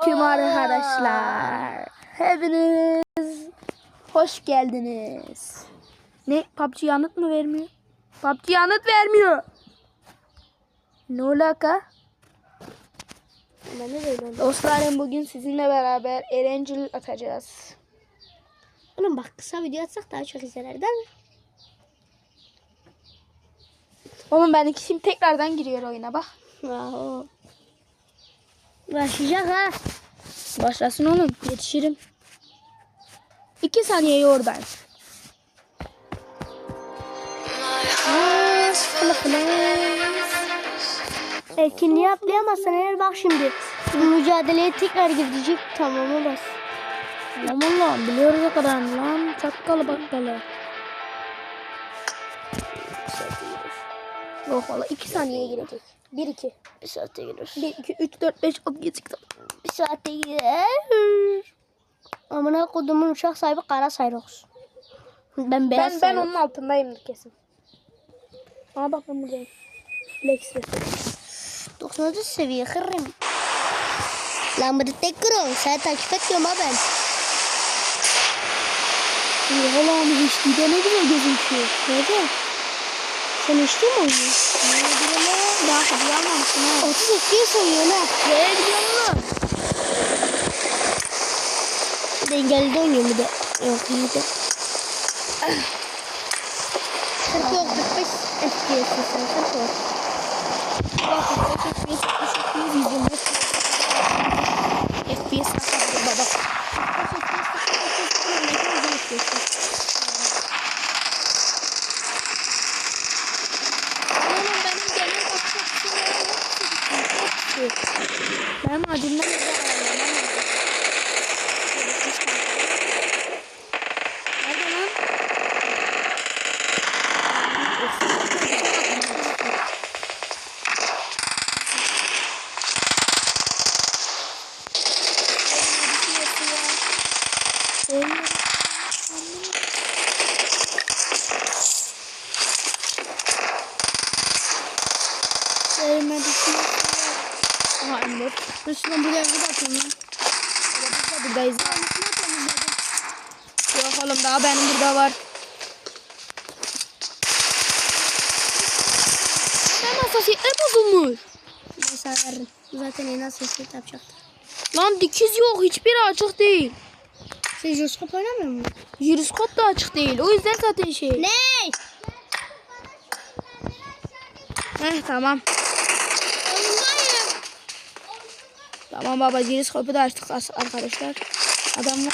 Tüm arkadaşlar. Hepiniz hoş geldiniz. Ne? PUBG yanıt mı vermiyor? PUBG yanıt vermiyor. Ne alaka? Dostlarım bugün sizinle beraber Erencil atacağız. Oğlum bak kısa video atsak daha çok izlenir değil mi? Oğlum ben ikisiyim tekrardan giriyor oyuna bak. Wow. Başlayacak ha. Başlasın oğlum yetişirim. İki saniye oradayım. Etkinliği atlayamazsan eğer bak şimdi. Bu mücadeleye tekrar girecek tamamı bas. Aman lan biliyoruz o kadar lan. Çakkalı bakkalı. Yok valla iki saniye girecek. Bir iki. Bir saatte girer. Bir iki üç dört beş altı yedi sekiz. Bir saatte girer. Amına kodumun uçak sahibi kara sayroks. Ben beyaz Ben, ben onun altındayım kesin. Aa bak ben buradayım. Flex 99 seviye kırırım. Lan bunu tek kırın. Sen takip etmiyorum ha ben. Oğlum HD'de ne güzel gözüküyor. Nerede? Sen içtin mi oyunu? Lan. Daha hadi almamışsın ha. 30 FPS oynuyor. Ne biliyorsun lan? Dengeli de oynuyor bir de. Yok iyi de. 40 yok 45 FPS sen 40 yok. FPS kapattı baba. Oğlum benim genel bakış Ben acımdan bir de ayarlamam lazım. Nerede lan? Sevmedisi Aha Emre. Dur şuradan buraya bir bakayım lan. Burada biz de buradayız. Yok oğlum daha benim burada var. Ben hassasiyetler bozulmuş. Mesela veririm. Zaten en az sesli yapacaktım. Lan dikiz yok. Hiçbiri açık değil. Sen jiroskop oynamıyor musun? Jiroskop da açık değil. O yüzden zaten şey. Ne? Heh tamam. Tamam baba jiroskopu da açtık arkadaşlar. Adamlar.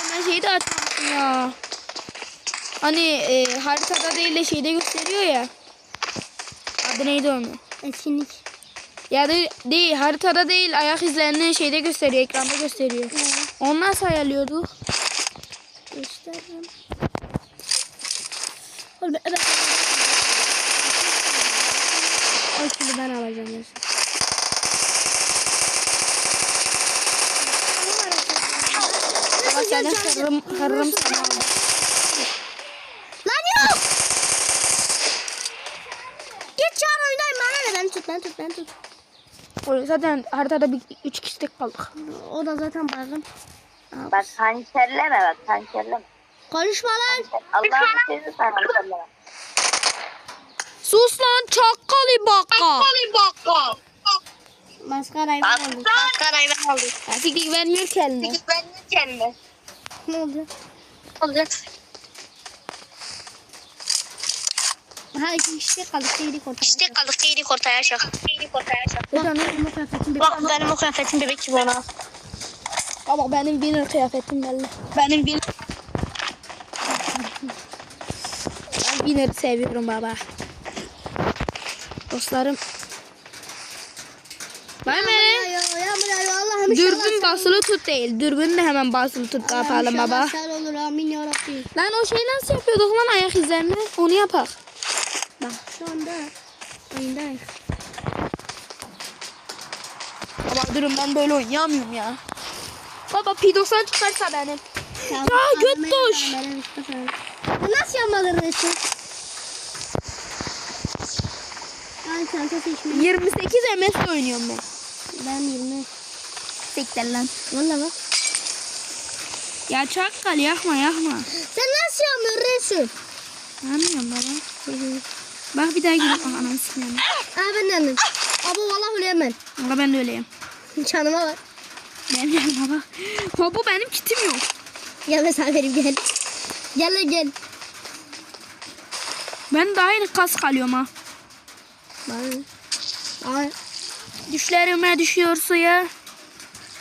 Oğlum Ben şeyi de açmamışım ya. Hani e, haritada değil de şeyde gösteriyor ya. Adı neydi onun? Etkinlik. Ya da değil haritada değil ayak izlerini şeyde gösteriyor ekranda gösteriyor. Onu nasıl ayarlıyorduk? Gösteririm. Oğlum evet. Ay şimdi ben alacağım ya. Ama seni kırırım, kırırım sana. Lan yok. Git çağır oynayayım ne? Ben tut ben. Oğlum Zaten haritada bir üç kişi tek kaldık. O da zaten baygın. Bak hançerleme bak hançerleme. Konuşma lan. Allah'ın seni sana hançerleme. Sus lan çakkalı bakka. Maskarayı ben aldım. Maskarayı ben aldım. Ya siklik vermiyor ki eline. Ben de kendime. Ne oldu? Olacak. Ha kişi kaldık. Yedik ortaya. İşte kaldık yedik ortaya benim kıyafetim bir Bak benim o kıyafetim bebek gibi ona. Ama benim bir kıyafetim belli. Benim bir Ben Winner'ı seviyorum baba. Dostlarım. Ben Yağmur beni yağıyor, yağmur yağıyor. Allah'ım inşallah dürbün basılı tut değil. Dürbün de hemen basılı tut inşallah baba. olur amin. Lan o şeyi nasıl yapıyorduk lan ayak izlerini? Onu yapak. Şu anda oyundayız. Baba durun ben böyle oynayamıyorum ya. Baba P90 çıkarsa benim. Ya, göt doş. Nasıl yapmaları için? Yani çanta seçmem. 28 MS oynuyorum ben. Ben 20. Siktir lan. Valla bak. Ya çakkal yakma yakma. Sen nasıl yapmıyorsun Resul? Anlıyorum baba. Bak bir daha gidip Aa, ananı sikeyim. Aa ben de anladım. Abi valla öyle hemen. Valla ben de öyleyim. Canıma bak. Benim yanıma bak. Ha bu benim kitim yok. Gel mesela vereyim gel. Gel lan gel. Ben daha yeni kas alıyorum ha. Bana. Aa. Düşlerime düşüyor suya.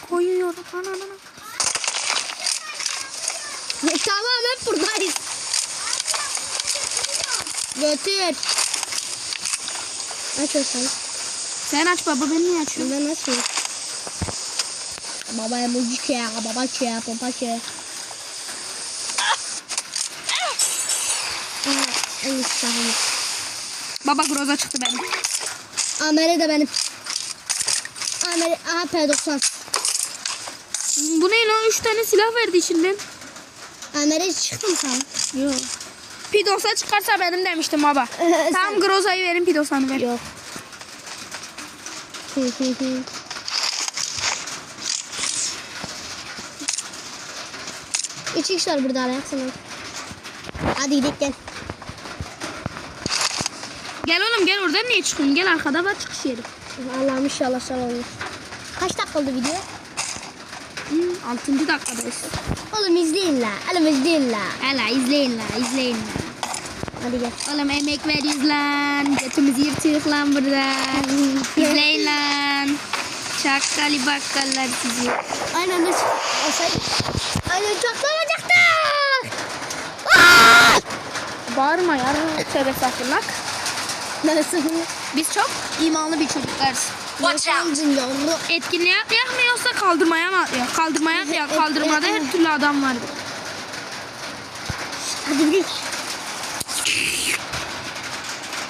Koyuyorum. Ana ana. tamam hep buradayız. Götür. Aç o sen. Sen aç baba ben niye açıyorum? Ben açıyorum. Baba emoji çek, baba çek, baba çek. Aa, en iyisi. Baba groza çıktı benim. Amele de benim. Amele, aha P90. Bu ne lan? 3 tane silah verdi içinden. Amele çıktı mı sana? Yok. Pidosa çıkarsa benim demiştim baba. Tam grozayı verin Pidosa'nı ver. Yok. Üç kişi var burada ayaksana. Hadi gidelim gel. Gel oğlum gel oradan niye çıkıyorsun? Gel arkada var çıkış yeri. Allah'ım inşallah sana olur. Kaç dakika oldu video? Hı, 6. dakikadayız. Oğlum izleyin la. Oğlum izleyin la. Hala izleyin la izleyin la. Hadi gel. Oğlum emek veriyoruz lan. Götümüz yırtıyoruz lan burada. izleyin lan. Çakkali bakkallar sizi. Aynen olsaydı. Aynen çaklamayacaktık. Bağırma ya. Tövbe sakınmak. Nasıl? Biz çok imanlı bir çocuklarız. Watch out. Etkinliğe yakmıyorsa kaldırmaya mı atlıyor? Kaldırmaya atlıyor. Kaldırmada her türlü adam vardı. Hadi gidelim.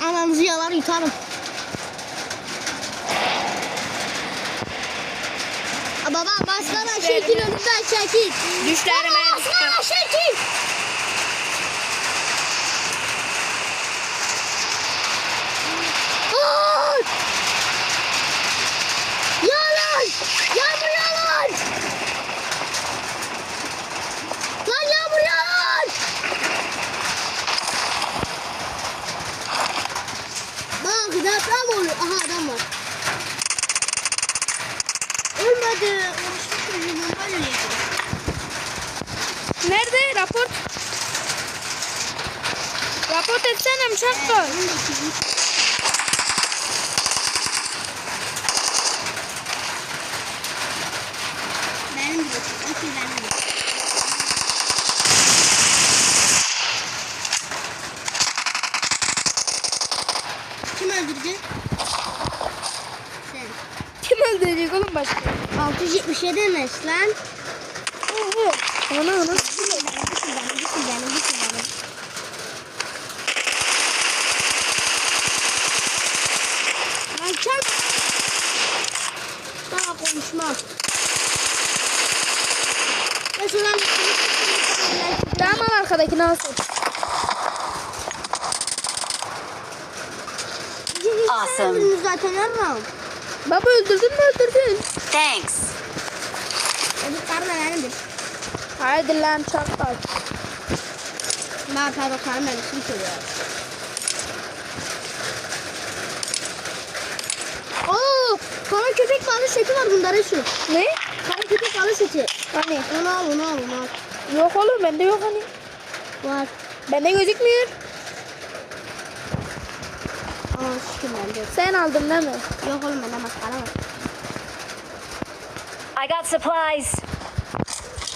Ananızı yalar yutarım. Baba baskana şekil önümden şekil. Düşlerime Baba baskana şekil. Aa! Yalan! Yağmur yalan! Lan yağmur yalan! Bak deprem oluyor. Aha adam var. Ölmedi. Orası çocuğunun böyle yedi. Nerede? Rapor. Rapor etsene Çakkal. Benim de. İki benim de. Kim öldürdü? Sen. Kim öldürecek oğlum başka? 677 MS lan. Ana ana. Lan çarp. Daha konuşmam. Mesela Tamam al arkadakini alsın. Awesome. Zaten Erman. Baba öldürdün mü öldürdün? Thanks. Öbür karnı benimdir. Haydi lan Çakkal. Ben pardon karnı benim. Kim söylüyor? Oo, kara köpek balığı seti var bunda Resul. Ne? Kara köpek balığı seti. Hani? Onu al, onu al, onu al. Yok oğlum bende yok hani. Var. Bende gözükmüyor. Aa, şükür bende. Sen aldın değil mi? Yok oğlum bende maskara var. I got supplies.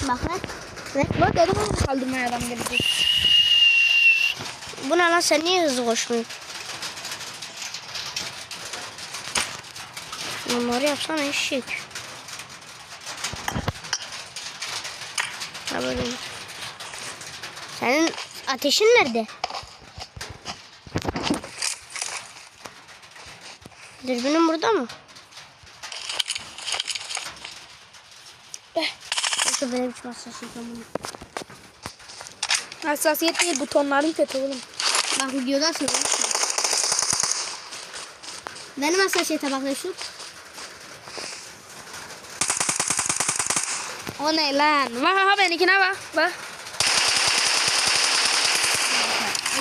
Bak lan. Ne? Bak dedim oğlum kaldırmaya adam gelecek. Bu ne lan sen niye hızlı koşmuyorsun? Bunları yapsana eşek. Ha böyle. Senin ateşin nerede? Dürbünün burada mı? Nasıl böyle biçim hassasiyet bunu? Hassasiyet değil butonların kötü oğlum. Bak videodasın. Benim asla şey tabakla şu. O ne lan? Bak ha benimkine bak. Bak.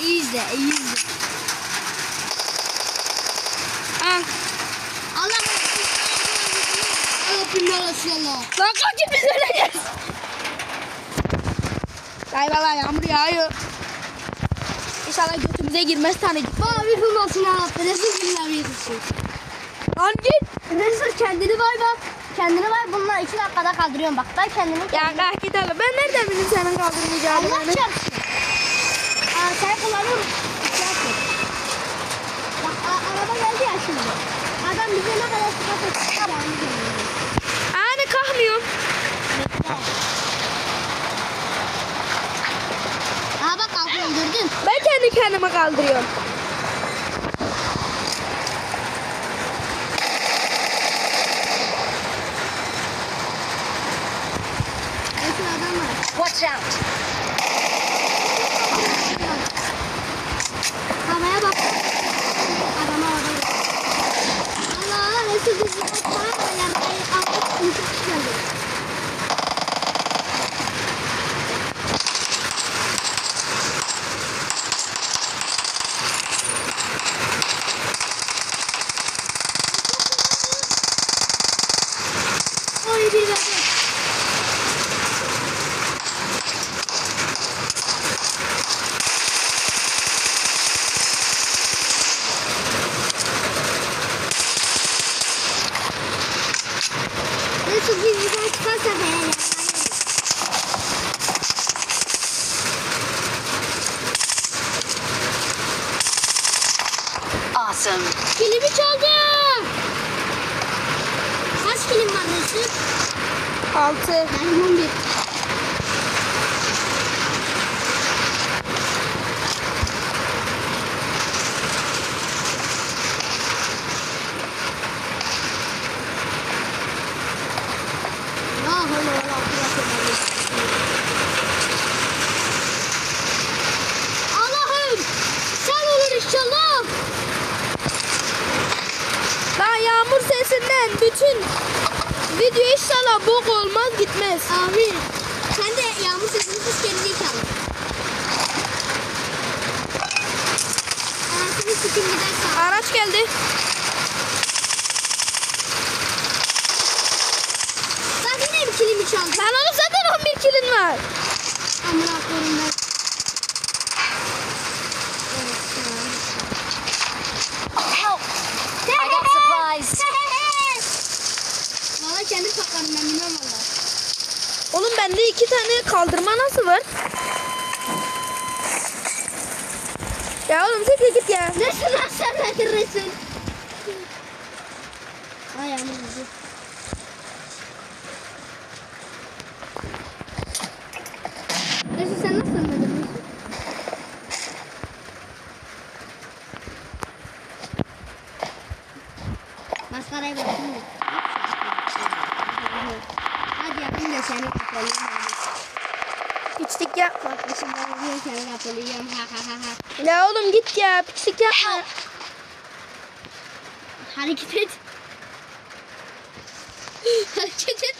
İyi izle, iyi izle. Ha. Allah'ım. Allah. Lan kaçıp biz öleceğiz. Vay vay yağmur yağıyor. İnşallah götümüze girmez tanecik. Mavi hırmasın ha. Resul günler yetişsin. Lan git. Resul kendini bay bak. Kendini bay bunlar iki dakikada kaldırıyorum bak. Ben kendimi Ya kalk git oğlum. Ben nereden bileyim senin kaldırmayacağını? Allah yani? çarpsın. Aa, sen kullanıyor musun? İhtiyat et. Bak araba geldi ya şimdi. Adam bize ne kadar sıkıntı çıkar yani bilmiyorum. Abi kalkmıyorum. Bekle. Aa gördün. Ben kendi kendime kaldırıyorum. Resul adam var. Watch out. Oğlum bende iki tane kaldırma nasıl var? Ya oğlum çekil git ya. Resul lan sen nedir Resul? Ay yağmur bizi. Resul sen nasıl anladın Resul? Maskarayı bırak şimdi. Hadi yapayım da seni kapalayayım. Piçlik yapma. Resul ben diyorum seni kapalayacağım. Ha ha ha ha. Ya oğlum git ya piçlik yapma. Hareket et. hareket et.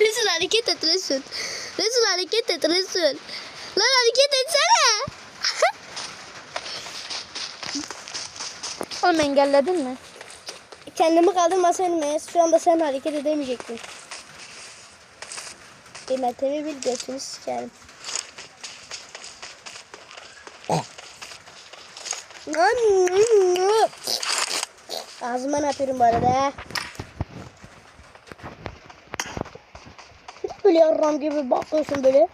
Resul hareket et Resul. Resul hareket et Resul. Lan hareket etsene. Oğlum engelledin mi? Kendimi kaldırmasaydım şu anda sen hareket edemeyecektin. Kıymetimi bil götünü sikerim. Ağzıma ne yapıyorum bu arada? Böyle yarram gibi bakıyorsun böyle.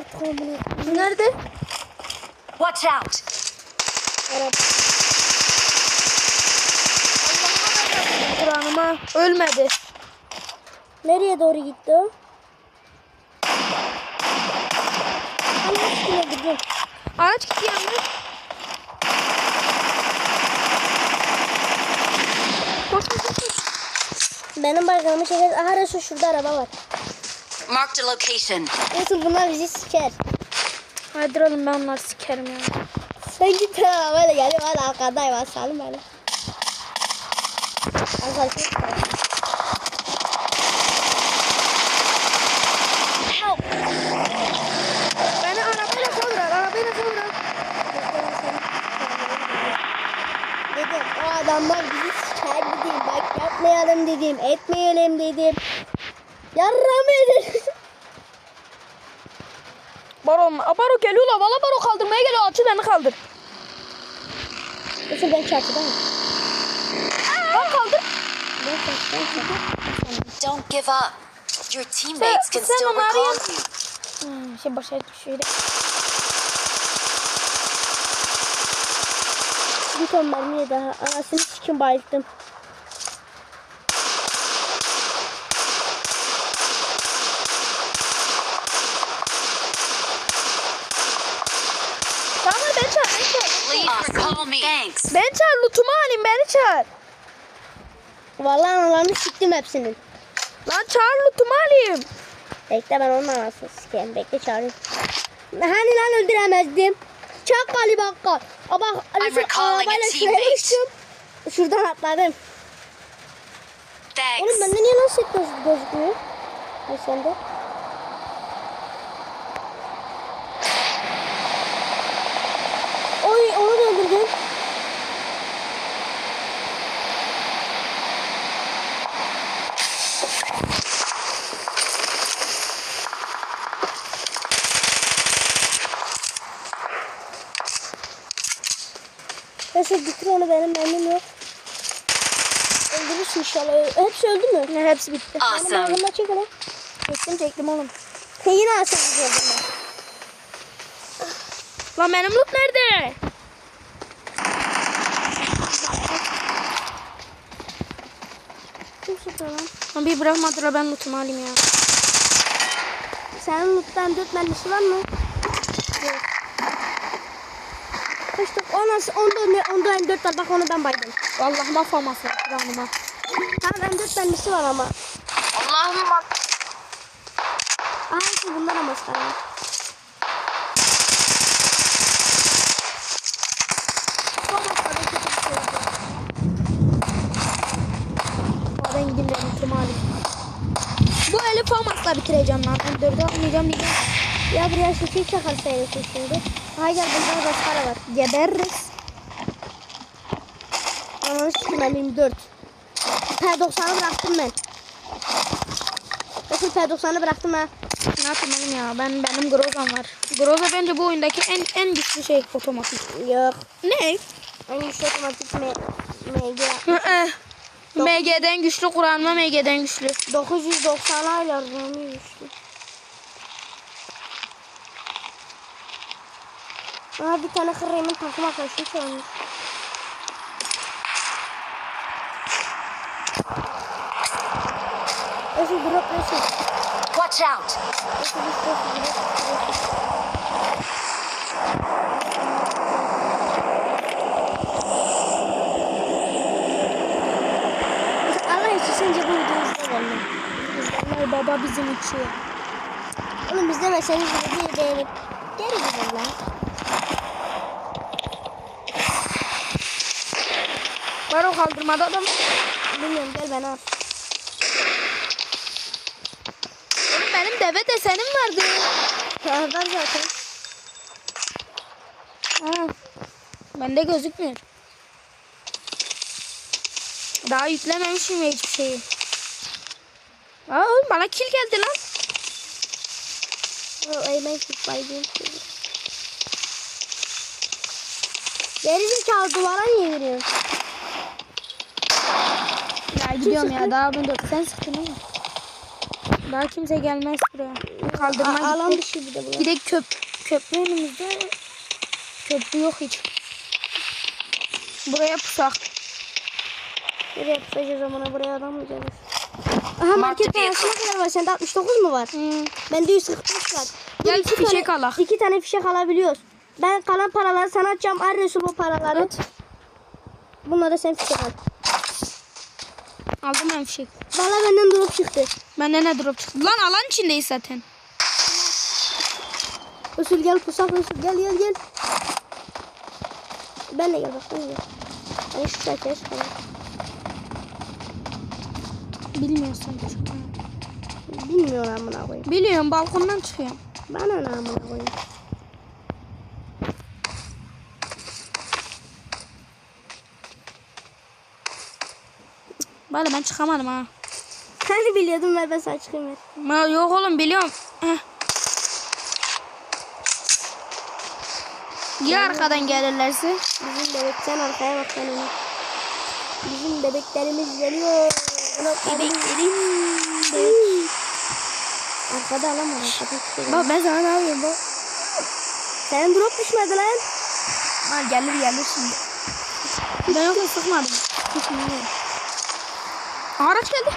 Artık amına. Nerede? Watch out. Kur'an'ıma ölmedi. Nereye doğru gitti o? Araç gitti yalnız. Koş koş koş. koş. Benim bayramı çeker. Aha Resul şurada araba var. Marked a location. Resul bunlar bizi siker. Hadi oğlum ben onları sikerim ya. Sen git ha böyle geliyor hadi arkadayım hadi salim beni. Arkadaşlar. Help! Beni arabayla kaldırar, arabayla kaldırar. Dedim o adamlar bizi siker dedim. Bak yapmayalım dedim. Etmeyelim dedim. Yarram edin. Baro, Baro geliyorlar. Valla Baro kaldırmaya geliyor. Açı beni kaldır. Resul ben çarptı mı? Lan kaldır. Don't give up. Your teammates can still recall you. Hmm, şey başa düşüyor. Bir ton mermiye daha. Anasını sikim bayılttım. Tamam beni çağır, beni çağır. Please recall Beni çağır, lootumu alayım, beni çağır. Vallahi analarını siktim hepsinin. Lan çağır lootumu alayım. Bekle ben onun anasını sikeyim. Bekle çağırayım. Hani lan öldüremezdim. Çak Ali Bakkal. Aa bak I'm Resul recalling a arabayla şuraya teammate. düştüm. Şuradan atladım. Oğlum Thanks. bende niye nasıl göz, gözükmüyor? Ay sende. Oy onu da öldürdün. Neyse bitir onu benim benim yok. Öldürürsün inşallah. Hepsi öldü mü? Ne hepsi bitti. Benim Awesome. ağzımda çek hele. Çektim çektim oğlum. Sen yine ağzını gördün mü? Lan benim loot nerede? Kim sıkıyor lan? Lan bir bırakmadılar ben lootumu alayım ya. Senin loot'tan dört mermisi var mı? Yok. Kaçtık? Onda, onda, onda M4 var. Bak onu ben baydım. Vallahi mahvolması canıma. Tamam M4 mermisi var ama. Allah'ım Aa işte bunlar ama sana. Ben gideyim ben lootumu alayım. Bu eli famasla bitireceğim lan. Ben dördü atmayacağım diyeceğim. Ya buraya şekil çakarsa şimdi. Hayır bunda da para var. Gebeririz. Ananı sikim elim 4. P90'ı bıraktım ben. Nasıl P90'ı bıraktım ha? Ne yapayım ya? Ben benim Groza'm var. Groza bence bu oyundaki en en güçlü şey otomatik. Yok. Ne? En güçlü otomatik M MG hı. MG'den güçlü Kur'an'ma MG'den güçlü. 990 aylar onu güçlü. Aa bir tane kırremin takım arkadaşı çalmış. Eşi drop eşi. Watch out. Allah için sence bu videoyu izlemeyelim. Ay baba bizim uçuyor. Oğlum izlemeseniz videoyu beğenip geri gidin lan. Var o kaldırmada adam. Bilmiyorum gel beni al. Deve desenim vardı. Var zaten. Ha. Bende gözükmüyor. Daha yüklememişim hiçbir şeyi. Aa bana kill geldi lan. O eğmen tut baydığım şey. Gerizim çal duvara niye giriyorsun? Ya gidiyorum ya daha bunu sen sıktın ama. Daha kimse gelmez buraya. Kaldırma A- alan dışı bir de bu. Bir de köp köprü önümüzde. Köprü yok hiç. Buraya pusak. Nereye tutacağız amına buraya adam mı gelir? Aha market vehicle. parası ne kadar var? Sende 69 mu var? Hmm. Bende 145 var. Gel iki fişek tane, alak. İki tane fişek alabiliyoruz. Ben kalan paraları sana atacağım. Ar Resul bu paraları. Evet. Bunları da sen fişek al. Aldım ben fişek. Valla benden drop çıktı. Bende ne drop çıktı? Lan alan içindeyiz zaten. Resul gel pusak Resul gel gel gel. Benle gel bak benle gel. Ben şu çatıya çıkalım. Bilmiyorsun. Bilmiyorum amına koyayım. Biliyorum balkondan çıkıyorum. Bana ne amına koyayım. Bari ben çıkamadım ha. Hani biliyordum ver ben sana çıkayım. Ma yok oğlum biliyorum. Heh. Ya arkadan gelirlerse? Bizim bebek sen arkaya bak sen ona. Bizim bebeklerimiz geliyor. Bebeklerim. Bebek. Arkada alamam arkada. Bak ben sana ne yapıyorum bak. Senin drop düşmedi lan. Ha gelir gelir şimdi. Ben yoksa sıkmadım. Bilmiyorum. Araç geldi.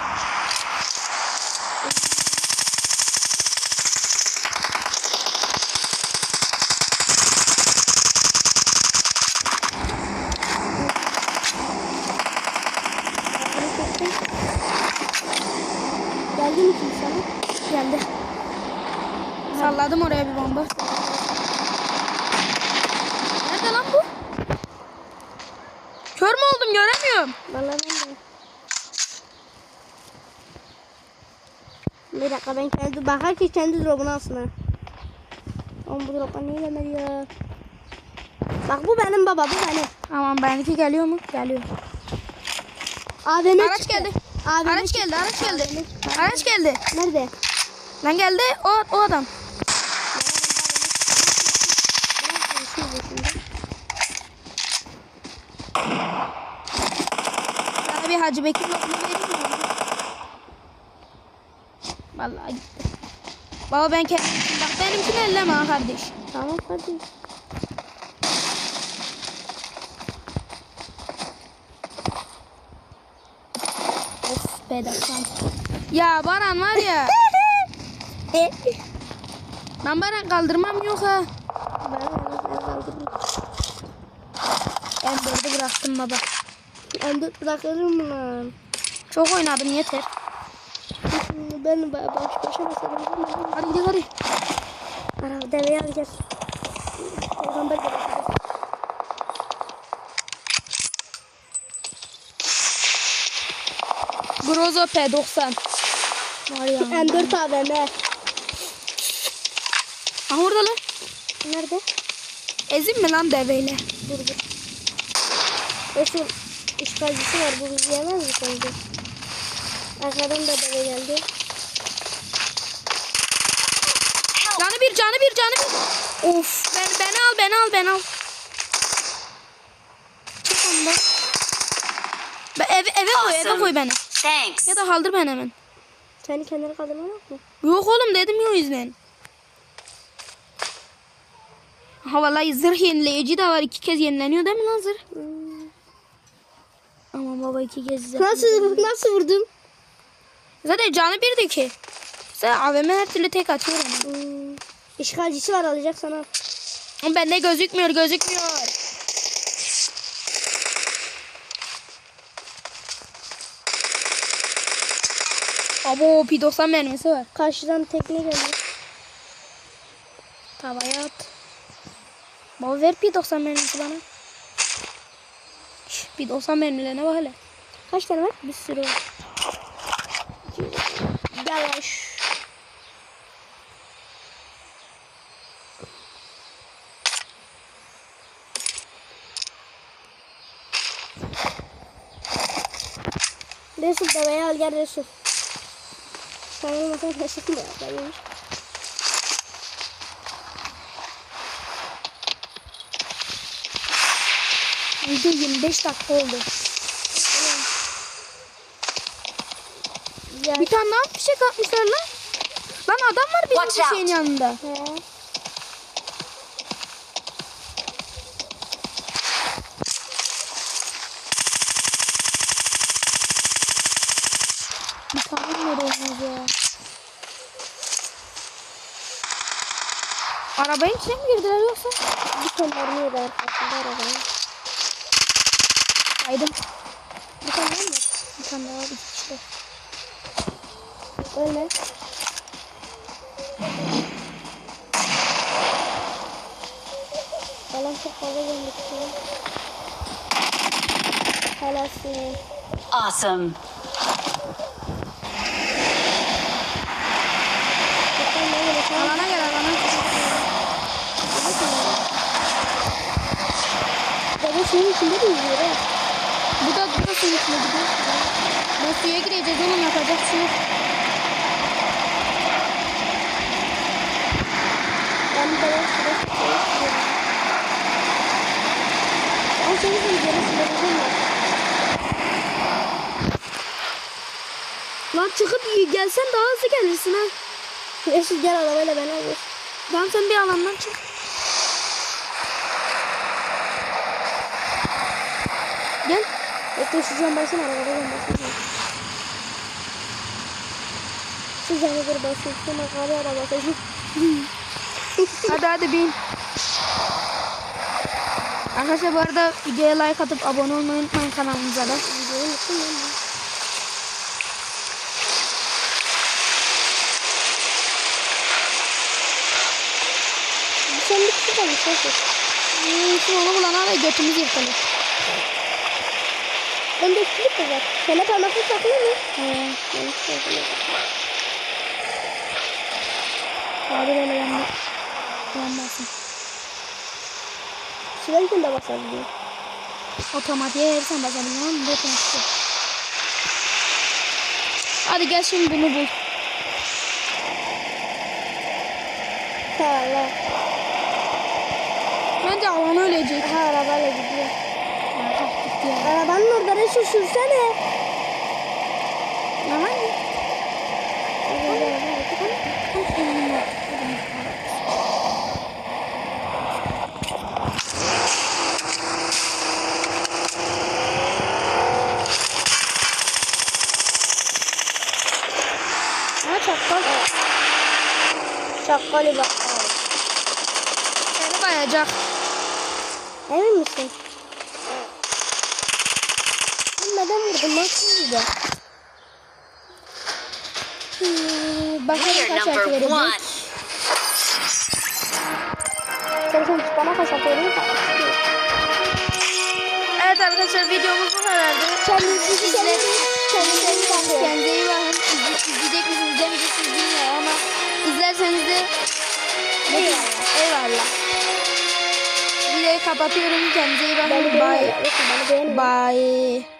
Geldi mi kimse? Geldi. Salladım oraya bir bomba. Nerede lan bu? Kör mü oldum göremiyorum. Vallahi ben de. Ben kendi bakar ki kendi drop'unu alsın ha. Oğlum bu drop'a niye gelmedi ya? Bak bu benim baba bu benim. Aman benimki geliyor mu? Geliyor. AVM Araç çıktı. geldi. AVM Araç çıktı. geldi, araç geldi. AVM. Araç geldi. Nerede? Lan geldi o, o adam. Sana bir Hacı Bekir lokma vereyim mi? Vallahi gitti. Baba ben kendim bak benimkini elleme ha kardeş. Tamam hadi. Of pedaklan. Ya Baran var ya. ben Baran kaldırmam yok ha. Ben ben kaldırdım. M4'ü bıraktım baba. M4 bırakırım lan? Çok oynadım yeter. Ben ba- baş başa basalım. Hadi gidelim hadi. Ara deveyi al gel. Peygamber de Grozo P90. Var ya. M4 AVM. Aha orada lan. Nerede? Ezin mi lan deveyle? Dur dur. Resul işgalcisi var. Bu bizi yemez mi sence? Arkadan da deve geldi. Canı bir canı bir canı bir. Of ben, beni al beni al beni al. Çık onu da. Ben eve, eve koy eve koy beni. Thanks. Ya da kaldır beni hemen. Seni kendine kaldırman yok mu? Yok oğlum dedim ya o yüzden. Ha vallahi zırh yenileyici de var. iki kez yenileniyor değil mi lan zırh? Hmm. Aman baba iki kez zırh. Nasıl nasıl vurdun? Zaten canı birdi ki. Sen AVM her türlü tek atıyor ama. Hmm. İşgalcisi var alacak sana. Ama bende gözükmüyor gözükmüyor. Abo P90 mermisi var. Karşıdan tekne geldi. Tavaya at. Baba ver P90 mermisi bana. Şş, P90 mermilerine bak hele. Kaç tane var? Bir sürü var. Yavaş. Resul deveyi al gel Resul. Sen olmasan taşıtma. Bayılmış. Video 25 dakika oldu. Gel. Bir tane daha fişek atmışlar lan. Lan adam var bizim fişeğin yanında. He. Bir tane nereye olmaz ya. Arabanın içine mi girdiler yoksa? Bir ton mermi yedi arkasında arabanın. Aydım. Bir ton var mı? Bir tane daha bir işte. Öyle. Falan çok fazla istiyorum. Helalsin. Awesome. Bakalım ne böyle tamam. Alana gel alana. Baba senin içinde de yüzüyor ha. Bu da bu da suyun içine gidiyor. Ben suya gireceğiz oğlum yapacak şey yok. Ben bir de şuraya tutuyorum. Ama senin için de bizim var. Lan çıkıp gelsen daha hızlı gelirsin ha. Mesut gel arabayla beraber. Tamam sen bir alandan çık. Gel. Bekle şu cam basın arabada cam basın. Şu camı bir basın. Sonra kare araba basın. Hadi hadi bin. Arkadaşlar bu arada videoya like atıp abone olmayı unutmayın kanalımıza da. Videoyu. Bir sen bir. Nasıl? Hmm, Şu onu bulana da götümüz yırtılır. Ben de üstülük de var. Sana parmaklı takılır mı? He. Ben takılır. Abi böyle yanma. Yanmasın. Sürerken de basabiliyor. Otomatiğe verirsen basabilirim ama bu otomatik. Hadi gel şimdi bunu bul. Allah. Bence alan ölecek. Aha arabayla gidiyor. Ya. Arabanın orada resul sürsene. Ya hadi. Ha çakkal. Çakkalı bak. Seni bayacak. Emin misin? Ben neden vurdum lan şimdi? Hmm, Bakalım kaç number artı verecek. sen bana kaç atıyordun? Evet arkadaşlar videomuz bu kadardı. Kendinizi İzle- Kendinize iyi bakın. İzleyecek misiniz, izlemeyeceksiniz bilmiyorum ama izlerseniz de Eyvallah. eyvallah. Videoyu kapatıyorum. Kendinize iyi bakın. Bye. Bye.